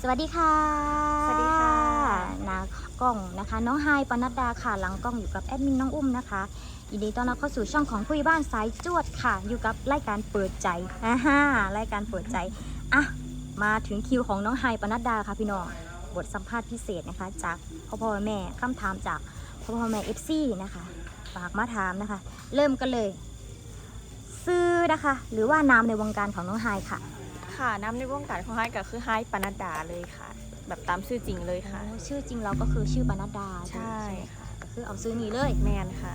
สวัสดีค่ะสวัสดีค่ะนากล้องนะคะ น้องไฮปนัดดาค่ะ หลังกล้องอยู่กับแอดมินน้องอุ้มนะคะยินดีต้อนรับเข้าสู่ช่องของคุยบ้านสายจวดค่ะ อยู่กับรายการเปิดใจอ่าฮะรายการเปิดใจอะมาถึงคิวของน้องไฮปนัดดาค่ะพี่น้องบทสัมภาษณ์พิเศษนะคะ จากพ่อพ่อแม่คำถามจากพ่อพ่อแม่เอฟซีนะคะฝากมาถามนะคะ เริ่มกันเลย ซื้อนะคะ หรือว่านามในวงการของน้องไฮค่ะ ค่ะน้ำในวงการของไฮก็คือไฮปนัดดาเลยค่ะ แบบตามชื่อจริงเลยค่ะอ๋อชื่อจริงเราก็คือชื่อปนัดดาใช่ ไหมค่ะก็คือเอาซื้อนี้เลยแมนค่ะ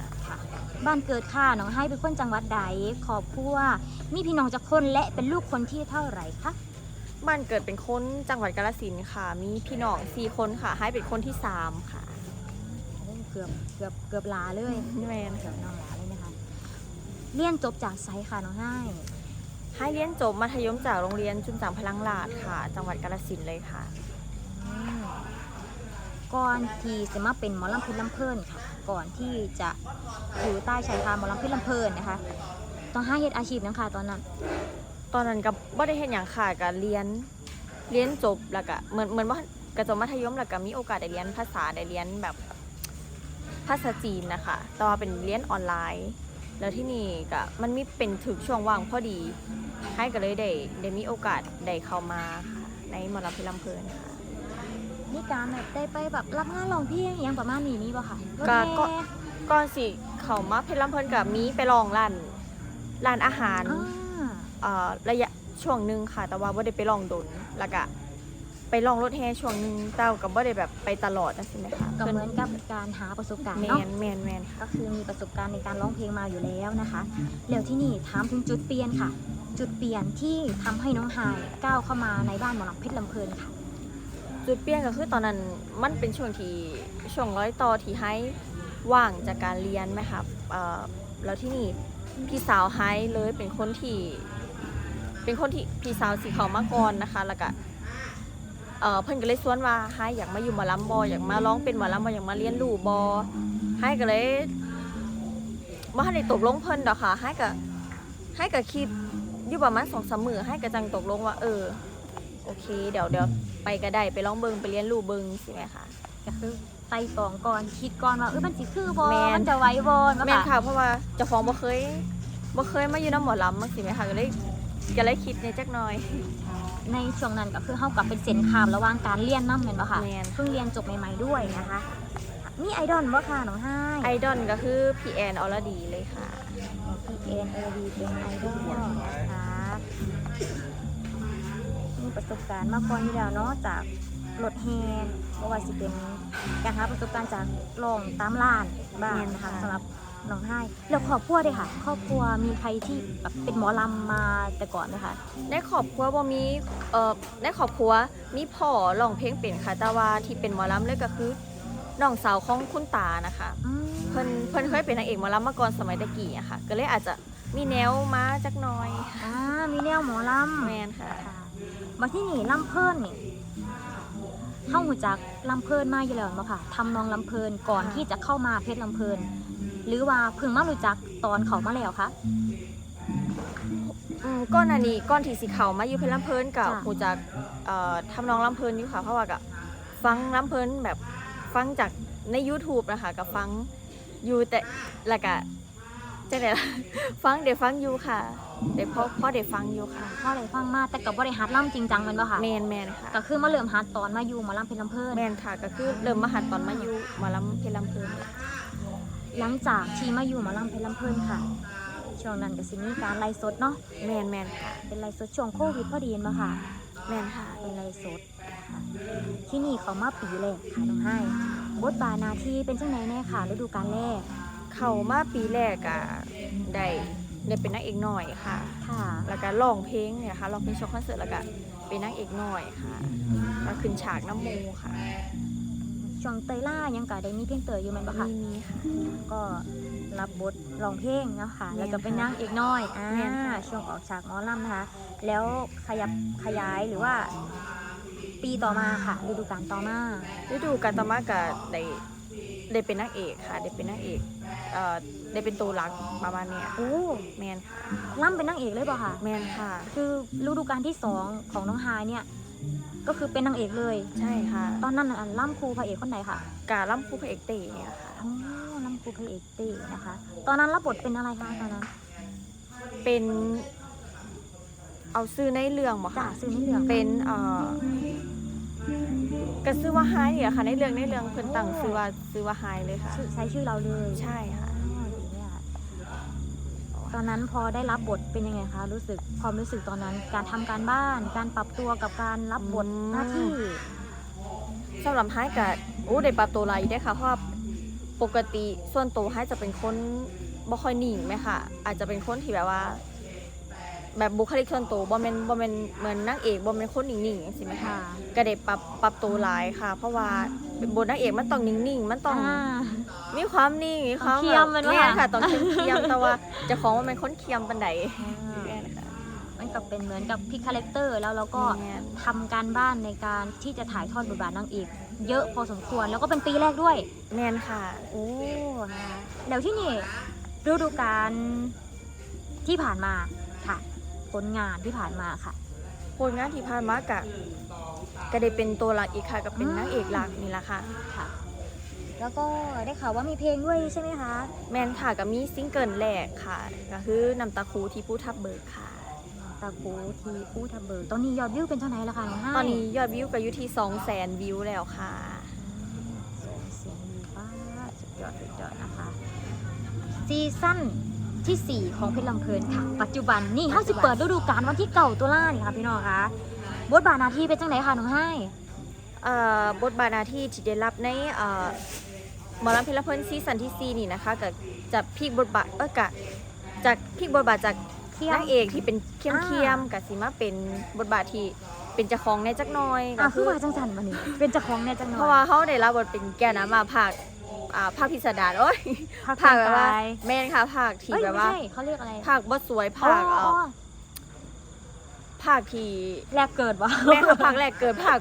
บ้านเกิดค่ะน้องให้เป็นคนจังหวัดใดขอบครัวมีพี่น้องจะคนและเป็นลูกคนที่เท่าไหร่คะบ้านเกิดเป็นคนจังหวัดกาฬสินธุ์ค่ะ มีพี่น้องสี่คนค่ะไฮเป็นคนที่สามค่ะโอ้เกือบเกือบเกือบลาเลยแมนเกืค่ะอบน้องลาเลยนะคะเรียนจบจากไซค่ะน้องให้ ไฮเรียนจบมัธยมจากโรงเรียนจุนจามพลังลาดค่ะ จังหวัดกาฬสินธุ์เลยค่ะ ก่อนที่จะมาเป็นหมอลำพลิลำเพลินค่ะ ก่อนที่จะอยู่ใต้ชายคาหมอลำพลิลำเพลินนะคะต้องห้าเฮ็ดอาชีพนะคะตอนนั้น ตอนนั้นกับบ่ได้เห็นอย่างค่ะกับเรียนเรียนจบแล้วก็เหมือนเหมือนว่ากระจบมัธยมแล้วก็มีโอกาสได้เรียนภาษาได้เรียนแบบภาษาจีนนะคะ แต่ว่าเป็นเรียนออนไลน์ แล้วที่นี่ก็มันมีเป็นถึงช่วงว่างพอดีให้ก็เลยได้ได้มีโอกาสได้เข้ามาค่ะในหมอลำเพลินลำเพลินค่ะมีการแบบได้ไปแบบรับงานร้องเพลงอหย่างประมาณนี้มีป่ะคะรถก็แห่ก็ ก่อนสิเข้ามาเพลินลำเพลินกับมีไปลองร้านร้านอาหาร อ่า เอ่อระยะช่วงหนึ่งค่ะ แต่ว่าบ่ได้ไปลองดนแล้วก็ ไปลองรถแห่ช่วงหนึ่งแต่ว่าก็บ่ได้แบบไปตลอดนะใช่ไหมคะก็เหมือนกับการหาประสบการณ์แมเนาะนแมนแมนค่ะก็คือมีประสบการณ์ในการร้องเพลงมาอยู่แล้วนะคะ แล้วที่นี่ถามถึงจุดเปลี่ยนค่ะ จุดเปลี่ยนที่ทำให้น้องไฮายก้าวเข้ามาในบ้านหมอลำเพชรลำเพลินค่ะ จุดเปลี่ยนก็คือตอนนั้นมันเป็นช่วงที่ช่วงร้อยต่อที่ให้ว่างจากการเรียนไหมคะเอ่อแล้วที่นี่พี่สาวไฮเลยเป็นคนที่ เป็นคนที่พี่สาวสีเขามาก่อนนะคะ แล้วก็ เอ่อเพิ่นก็เลยสวนว่าไฮอยากมาอยู่หมอลำบออยากมาร้องเป็นหมอลำบออยากมาเรียนรู้บอไฮก็เลยว่าในได้ตกลงเพิ่นดอกค่ะไฮก็ไฮก็คิดอยู่ประมาณสองสามมือไฮก็จังตกลงว่า เออ โอเค เดี๋ยวเดี๋ยวไปก็ได้ไปร้องเบิงไปเรียนรู้เบิงใช่ไหมคะก็คือไต่ตองก่อนคิดก่อนว่าเออมันสิคือบอแม่น มันจะไหวบอลแม่นค่ะเพราะว่าเจ้าของบ่เคยบ่เคยมาอยู่น้ำหมอลำมั้งสิไหมคะก็เลย ก็เลยคิดในจักหน่อย ในช่วงนั้นก็คือเข้ากับเป็นเซนคามระหว่างการเรียนน้ำเงินปะค่ะแม่น เพิ่งเรียนจบใหม่ๆด้วยนะคะมีไอดอลบ่ค่ะน้องไฮาไอยดอลก็คือพี่แอนอรดีเลยค่ะ พีเอ็นเอดีเป็นไอดอลนะคะมีประสบการณ์มาก่อนอยู่แล้วเนาะจากรถแฮนไม่ว่าสิเป็นการหาประสบการณ์จากลองตามร้านบ้างนะคะแม่นค่ะ สำหรับ น้องไห้แล้วครอบครัวด้วยค่ะ ครอบครัวมีใครที่แบบเป็นหมอลำมาแต่ก่อนไหมคะในครอบครัวบ่มีเอ่อในครอบครัวมีพ่อร้องเพลงเป็นค่ะแต่ว่าที่เป็นหมอลำเลยก็คือน้องสาวของคุณตานะคะ อืมเพิ่นเพิ่นเคยเป็นนางเอกหมอลำมาก่อนสมัยตะกี้อะค่ะ ก็เลยอาจจะมีแนวมาจักหน่อยอ่ามีแนวหมอลำ แมนค่ะ ค่ะมาที่นี่ลำเพลินนี่เข้าหูจักลำเพลินมาอยู่แล้วเนาะค่ะทำนองลำเพลินก่อนที่จะเข้ามาเพชรลำเพลิน หรือว่าเพิ่งมารู้จักตอนเขามาแล้วคะ อืมก้อนอันนี้ก้อนที่สีเขามาอยู่เพชรลำเพลินกับจ้ะ หูจักเอ่อทำนองลำเพลินอยู่ค่ะ เพราะว่ากับฟังลำเพลินแบบฟังจากใน YouTube นะคะกับฟังอยู่แต่และกะจังไดล่ะ ฟังเดี๋ยวฟังอยู่ค่ะเดี๋ยวพ่อพ่อเดี๋ยวฟังอยู่ค่ะพ่อเลยฟังมาแต่กับบริฮัดล่ำจริงจังแมันปะคะแมนแมนค่ะก็คือมาเริ่มฮัดตอนมาอยู่หมอลำเพชรลำเพลินแมนค่ะก็คือเริ่มมาหัดตอนมาอยู่หมาลำเพชรลำเพลิน หลังจากที่มาอยู่หมอลำเพชรลำเพลินค่ะ ช่วงนั้นก็สิมีการไล่สดเนาะแมนแมนค่ะ เป็นไล่สดช่วงโควิดพอดีมาค่ะ แมนค่ะ เป็นไล่สดค่ะที่นี่เขามาปีแรกค่ะน้องให้บทบาทหนาทีเป็นจังไหนแน่ค่ะฤดูกาลแรกเข้ามาปีแรกอะได้ได้เป็นนักเอกหน่อยค่ะ ค่ะ แล้วก็ร้องเพลงเนี่ยค่ะร้องเพลงโชว์คอนเสิร์ตแล้วก็เป็นนางเอกหน่อยค่ะก็ขึ้นฉากน้ำมูค่ะ ช่วงเตยล่ายังก็ได้มีเพลงเตยอยู่แมันปะมีค่ะ มีค่ะ ก็รับบทร้องเพลงเนาะค่ะ แม่นแล้วก็เป็นนางเอกน้อยอ่าแม่นค่ะ ช่วงออกฉากหมอลำนะคะ แล้วขยับขยายหรือว่า ปีต่อมาค่ะฤดูกาลต่อมา ฤดูกาลต่อมาก็ได้ได้เป็นนางเอกค่ะ ได้เป็นนางเอกเอ่อได้เป็นตัวหลักประมาณเนี้ยโอ้แมนค่ะล่ำเป็นนางเอกเลยเปล่ะค่ะ แมนค่ะ คือฤดูกาลที่สองของน้องฮายเนี่ย ก็คือเป็นนางเอกเลย ใช่ค่ะ ตอนนั้นน่ะล่ำครูพระเอกคนไหนค่ะกาล่ำคู่พระเอกเตเนี่ยค่ะอ๋อล่ำครูพระเอกเต้นะคะ ตอนนั้นรับบทเป็นอะไรคะตอนนั้น เป็นเอาซื้อในเรื่องบ่จ่าค่ะซื้อในเรื่องเป็นเอ่อกระซื้อว่าไฮเนี่ยค่ะ ในเรื่องในเรื่องเพิ่นตั้งซื้อว่าซื้อว่าไฮเลยค่ะ ชื่อใช้ชื่อเราเลย ใช่ค่ะอ๋อดีเนี่ย ตอนนั้นพอได้รับบทเป็นยังไงคะรู้สึกความรู้สึกตอนนั้น การทำการบ้าน การปรับตัวกับการรับบทอืม หน้าที่สำหรับไฮกับอู้ได้ปรับตัวหลายอยู่ได้อค่ะเพราะว่าปกติส่วนตัวไฮจะเป็นคนบ่ค่อยนิ่งไหมค่ะ อาจจะเป็นคนที่แบบว่า แบบบุคลิกส่วนตัวบ่แม่นบ่แม่นเหมือนนางเอกบ่แม่นคนนิ่งๆอย่างซี้ไหมคะค่ะก็ได้ปรับปรับตัวหลายค่ะ เพราะว่าเป็นบทนางเอกมันต้องนิ่งๆ มันต้อง อ่า มีความนิ่งมีความต้องเคี่ยมมันวะแม่นค่ะต้องเคียมๆแต่ว่าเจะของว่าเป็นคนเคียมปันใดแม่นค่ะมันก็เป็นเหมือนกับพิกคาแรคเตอร์แล้วเราก็แม่นทำการบ้านในการที่จะถ่ายทอดบทบาทนางเอกเยอะพอสมควรแล้วก็เป็นปีแรกด้วย แม่นค่ะ โอ้นะคะแล้วที่นี่ฤดูกาลที่ผ่านมาค่ะ ผลงานที่ผ่านมาค่ะ ผลงานที่ผ่านมากะก็ได้เป็นตัวหลักอีกค่ะก็เป็นอืมนางเอกหลักนี่แหละค่ะ ค่ะ แล้วก็ได้ข่าวว่ามีเพลงด้วยใช่ไหมคะ แม่นค่ะก็มีซิงเกิลแรกค่ะ ก็คือน้ำตาคูที่ผู้ทับเบิกค่ะ ตาคูทีผู้ทับเบิร์ตอนนี้ยอดวิวเป็นเท่าไหร่แล้วคะน้องห้าตอนนี้ยอดวิวก็อยู่ที่2 0 0 0 0 0วิวแล้วค่ะเสียงดีป้าสุดยอดสุดยอดนะคะ ซีซั่นที่ 4 ของเพชรลำเพลินค่ะ ปัจจุบันนี่เขาสิเปิดฤดูกาลวันที่เก่าตุลานี่ค่ะพี่น้องคะบทบาทหนาทีเป็นจังไหนคะน้องให้เอ่อ บทบาทหน้าที่ที่ได้รับในเอ่อหมอลำเพลนเพลินซีซั่นที่4นี่นะคะก็จะพลิกบทบาทเออกะจากพลิกบทบาทจากเที่ยงนางเอกที่เป็นเข้มอ่าเข้มกับสิมาเป็นบทบาทที่เป็นเจ้าของในจักหน้อยอะก็คือว่าจังสันวันนี้เป็นเจ้าของเนี่ยจังหน่อยเพราะว่าเขาได้รับบทเป็นแกนำมาภาคอ่าภาคพิสดารโอ้ยภาคภาคแบบว่าตายแม่นค่ะภาคที่เอ้ยแบบไม่ว่าใช่เขาเรียกอะไรภาคบ่สวยอ๋ภาคอเอ่อ๋ออ ภาคที่แรกเกิดวะแม่ค่ะภาคแรกเกิดภาค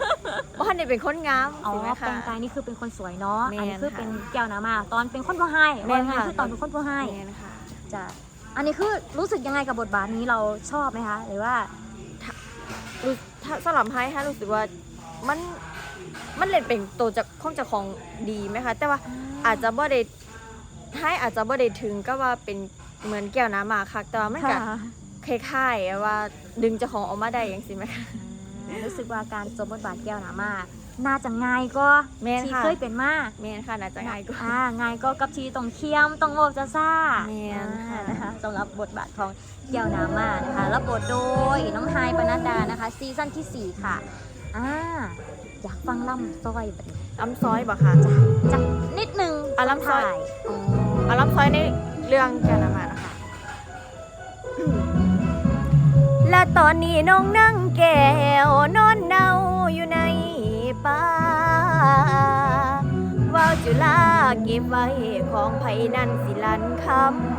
ว่าทันได้เป็นคนงามอ๋อสิไหมแปลคะงกายนี่คือเป็นคนสวยเนาะแม่นอันนี้คือค่ะเป็นแก้วน้ำมาตอนเป็นคนผู้ให้แม่นว่าไงค่ะ คือตอนเป็นคนผู้ให้แม่นค่ะจ้ะอันนี้คือรู้สึกยังไงกับบทบาทนี้เราชอบไหมคะ หรือว่า รู้ถ้าสำหรับไฮฮะรู้สึกว่ามันมันเล่นเป็นตัวจากของเจากของดีไหมคะ แต่ว่าอาจจะบ่ได้ให้อาจจะบ่ได้ถึงก็ว่าเป็นเหมือนแก้วน้ำหมากค่ะแต่ว่ามันก็ค่ะ คล้ายๆว่าดึงเจ้าของออกมาได้อย่างสิไหมคะอ่ารู้สึกว่าการสวมบทบาทแก้วน้ำมา น่าจะง่ายก็แม่นที่ค่ะ เคยเป็นมาแม่นค่ะน่าจะง่ายกว่า อ่าง่ายก็กับทีต้องเคียมต้องโอบจะซ่าแม่นค่ะ อ่านะคะสำหรับบทบาทของแก้วน้ำมานะคะแล้วบทโดยน้องไฮายปนัดดานะคะซีซั่นที่4ค่ะอ่าอยากฟังล่ำซอยแบบนี้ลำซอยบ่ค่ะ จักนิดนึงอะลำซอย ถ่ายเอาลำซอยในเรื่องแก้วน้ำหมากนะคะ ตอนนี้น้องนั่งแก้วนอนเนาอยู่ในป่าว่าวจุลาเก็บไว้ของไผนั่นสิลันค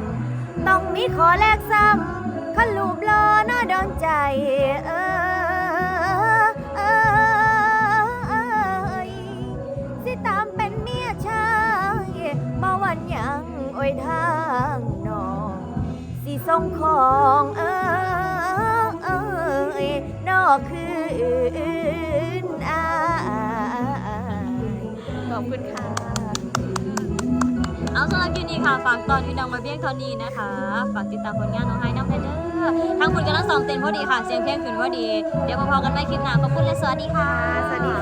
ำต้องมีขอแลกซ้ำขันลูบลอน่าดอนใจเออ คืนอายขอบคุณค่ะ เอาสำหรับคลิปนี้ค่ะ ฝากตอนพี่น้องมาเบี้ยงตอนนี้นะคะ ฝากติดตามผลงานน้องไฮน้องเพเดอร์ทั้งหมดกันทั้งสองเต็นพอดีค่ะ เสียงเพลงขึ้นพอดี เดี๋ยวมาพอกันไปคลิปหน้าขอบคุณและสวัสดีค่ะ สวัสดี